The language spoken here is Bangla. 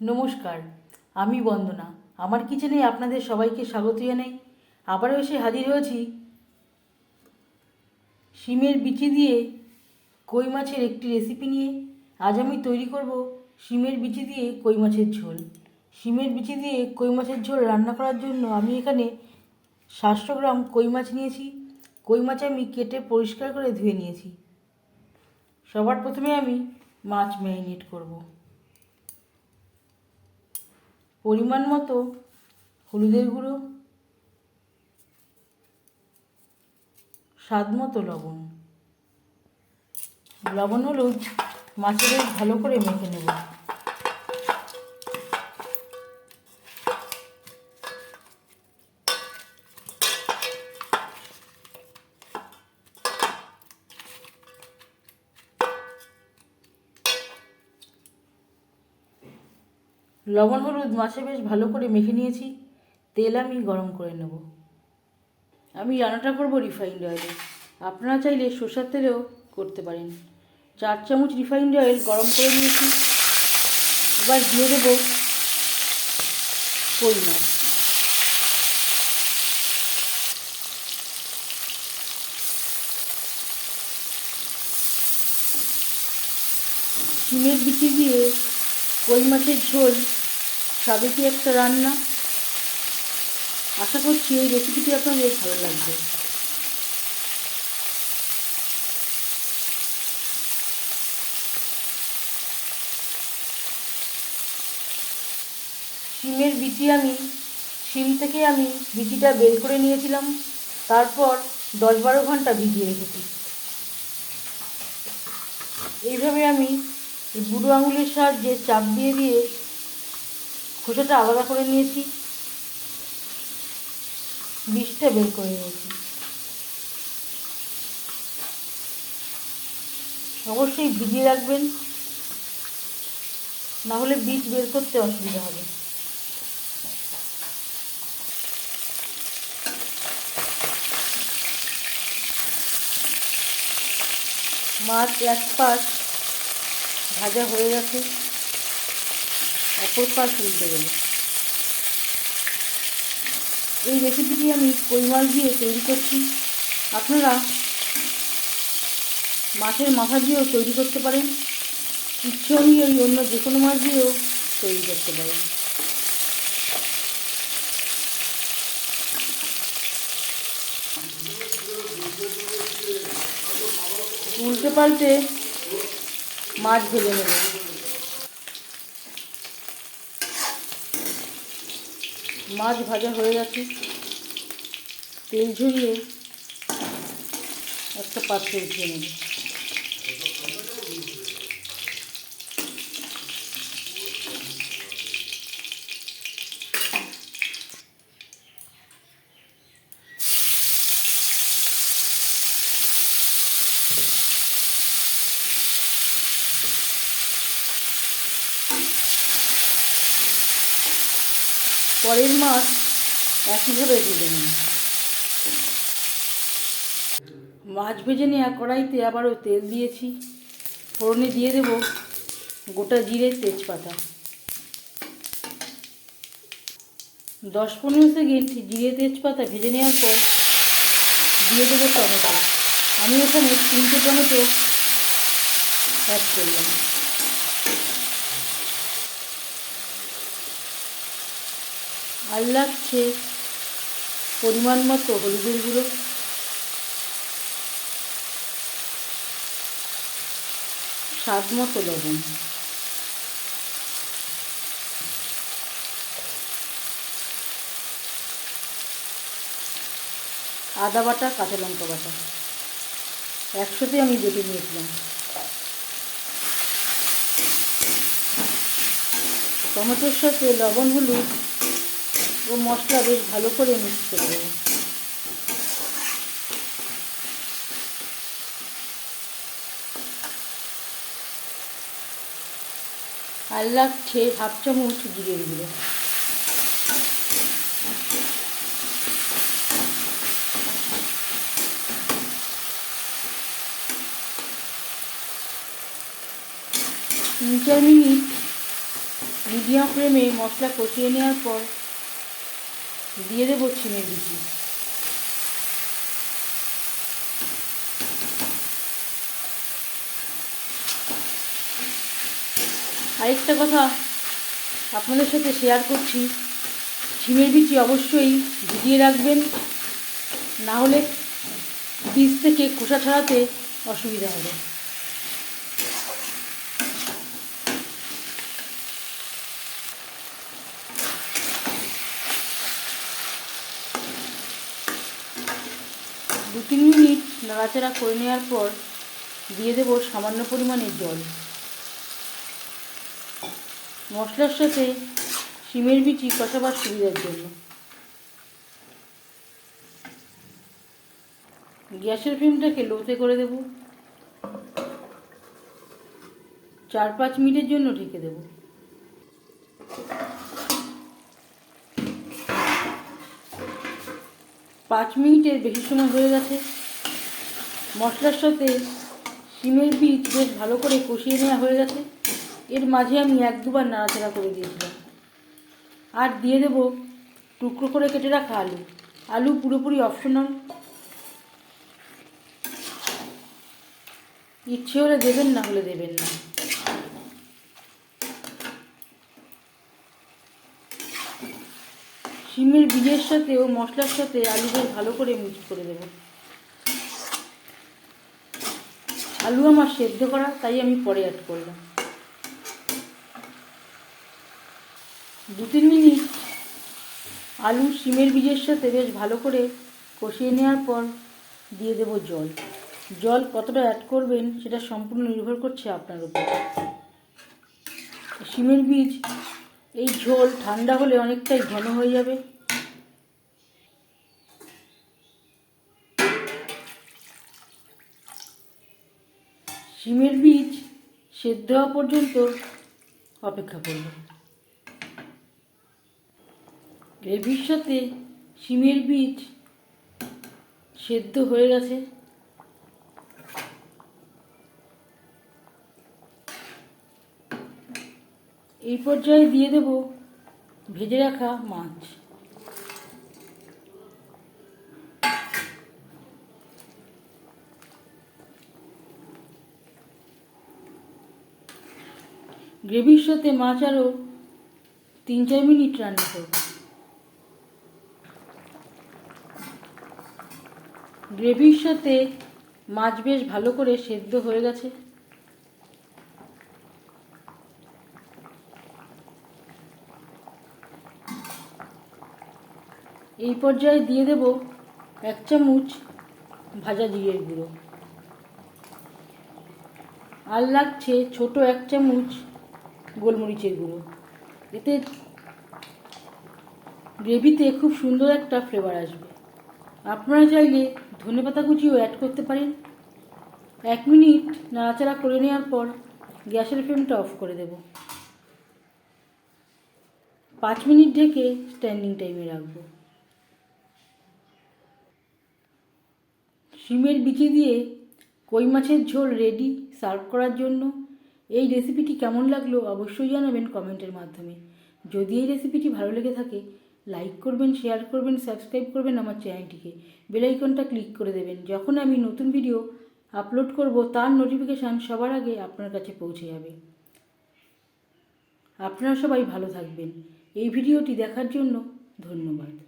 নমস্কার, আমি বন্দনা। আমার কিচেনে আপনাদের সবাইকে স্বাগত জানাই। আবারও এসে হাজির হয়েছি শিমের বিচি দিয়ে কই মাছের একটি রেসিপি নিয়ে। আজ আমি তৈরি করব শিমের বিচি দিয়ে কই মাছের ঝোল। শিমের বিচি দিয়ে কই মাছের ঝোল রান্না করার জন্য আমি এখানে সাতশো গ্রাম কই মাছ নিয়েছি। কই মাছ আমি কেটে পরিষ্কার করে ধুয়ে নিয়েছি। সবার প্রথমে আমি মাছ ম্যারিনেট করব। পরিমাণ মতো হলুদের গুঁড়ো স্বাদ মতো লবণ। লবণ হলুদ মাছের ভালো করে মেখে নেব। লবণ, হলুদ, মাছে বেশ ভালো করে মেখে নিয়েছি। তেল আমি গরম করে নেব। আমি রান্নাটা করব রিফাইন্ড অয়েলে আপনারা চাইলে সর্ষের তেলেও করতে পারেন। চার চামচ রিফাইন্ড অয়েল গরম করে নিয়েছি। এবার দিয়ে দেব কই মাছ শিমের বিচি দিয়ে কই মাছের ঝোল সাবেকি একটা রান্না? আশা করছি এই রেসিপিটি আপনাদের ভালো লাগবে। শিমের বিচি আমি, শিম থেকে আমি বিচিটা বের করে নিয়েছিলাম। তারপর দশ বারো ঘণ্টা ভিজিয়ে রেখেছি। এইভাবে আমি বুড়ো আঙুলের সাহায্যে চাপ দিয়ে দিয়ে খোসাটা আলাদা করে নিয়েছি। বিষটা বের করে নিয়েছি। অবশ্যই ভিজিয়ে রাখবেন। না হলে বীজ বের করতে অসুবিধা হবে। মাছ এক পাশ ভাজা হয়ে গেছে। অপর পাশ উল্টে গেল এই রেসিপিটি আমি কই মাছ দিয়ে তৈরি করছি। আপনারা মাছের মাথা দিয়েও তৈরি করতে পারেন। ইচ্ছে অনুযায়ী অন্য যে কোনো মাছ দিয়েও তৈরি করতে পারেন। উল্টে পাল্টে মাছ ভেজে নেব। মাছ ভাজা হয়ে গেছে। তেল ঝরিয়ে একটা পাত্রে উঠিয়ে নেব। পরের মাছ একইভাবে ভেজে নিন মাছ ভেজে নেওয়া কড়াইতে আবারও তেল দিয়েছি। ফোড়নে দিয়ে দেব গোটা জিরে তেজপাতা। দশ পনেরো সেকেন্ড জিরে তেজপাতা ভেজে নেওয়ার পর দিয়ে দেবো টমেটো। আমি এখানে তিনটে টমেটো অ্যাড করলাম। আর লাগছে পরিমাণ মতো হলুদের গুঁড়ো। স্বাদ মতো লবণ। আদা বাটা, কাঁচা লঙ্কা বাটা। একসাথে আমি বেটে নিয়েছিলাম। টমেটোর সাথে লবণ, হলুদ ও মশলা বেশ ভালো করে মিক্স করে দেবো আর লাগছে হাফ চামচ জিরের গুঁড়ো। তিন চার মিনিট মিডিয়াম ফ্লেমে মশলা কষিয়ে নেওয়ার পর দিয়ে দেবো ছিমের বিচি আরেকটা কথা আপনাদের সাথে শেয়ার করছি। ছিমের বিচি অবশ্যই ভিজিয়ে রাখবেন, না হলে বীজ থেকে খোসা ছাড়াতে অসুবিধা হবে। তিন মিনিট নাড়াচাড়া করে নেওয়ার পর দিয়ে দেবো সামান্য পরিমাণে জল। মশলার সাথে শিমের বিচি কষাবার সুবিধার জন্য। গ্যাসের ফ্লেমটাকে লোতে করে দেব। চার পাঁচ মিনিটের জন্য ঢেকে দেব। পাঁচ মিনিটের বেশি সময় হয়ে গেছে। মশলার সাথে শিমের বীজ বেশ ভালো করে কষিয়ে নেওয়া হয়ে গেছে। এর মাঝে আমি এক দুবার নাড়াচাড়া করে দিয়েছিলাম। আর দিয়ে দেব টুকরো করে কেটে রাখা আলু। আলু পুরোপুরি অপশনাল ইচ্ছে হলে দেবেন, না হলে দেবেন না। শিমের বীজের সাথে ও মশলার সাথে আলু বেশ ভালো করে মিক্স করে দেবো। আলু আমার সেদ্ধ করা, তাই আমি পরে অ্যাড করলাম। দু তিন মিনিট আলু শিমের বীজের সাথে বেশ ভালো করে কষিয়ে নেওয়ার পর দিয়ে দেব জল। জল কতটা অ্যাড করবেন সেটা সম্পূর্ণ নির্ভর করছে আপনার উপর। শিমের বীজ এই ঝোল ঠান্ডা হলে অনেকটাই ঘন হয়ে যাবে। শিমের বীজ সেদ্ধ হওয়া পর্যন্ত অপেক্ষা করব। গ্রেভির সাথে শিমের বীজ সেদ্ধ হয়ে গেছে। এই পর্যায়ে দিয়ে দেব ভেজে রাখা মাছ। গ্রেভির সাথে মাছ আরও তিন চার মিনিট রান্না করব। গ্রেভির সাথে মাছ বেশ ভালো করে সেদ্ধ হয়ে গেছে। এই পর্যায়ে দিয়ে দেব এক চামচ ভাজা জিরের গুঁড়ো। আর লাগছে ছোট এক চামচ গোলমরিচের গুঁড়ো। এতে গ্রেভিতে খুব সুন্দর একটা ফ্লেভার আসবে। আপনারা চাইলে ধনেপাতা কুচিও অ্যাড করতে পারেন। এক মিনিট নাড়াচাড়া করে নেওয়ার পর গ্যাসের ফ্লেমটা অফ করে দেব। পাঁচ মিনিট ঢেকে স্ট্যান্ডিং টাইমে রাখব। শিমের বিচি দিয়ে কই মাছের ঝোল রেডি সার্ভ করার জন্য। এই রেসিপিটি কেমন লাগল অবশ্যই জানাবেন কমেন্টের মাধ্যমে। যদি এই রেসিপিটি ভালো লেগে থাকে লাইক করবেন শেয়ার করবেন সাবস্ক্রাইব করবেন আমার চ্যানেলটিকে বেলাইকনটা ক্লিক করে দেবেন। যখন আমি নতুন ভিডিও আপলোড করব, তার নোটিফিকেশান সবার আগে আপনার কাছে পৌঁছে যাবে। আপনারা সবাই ভালো থাকবেন। এই ভিডিওটি দেখার জন্য ধন্যবাদ।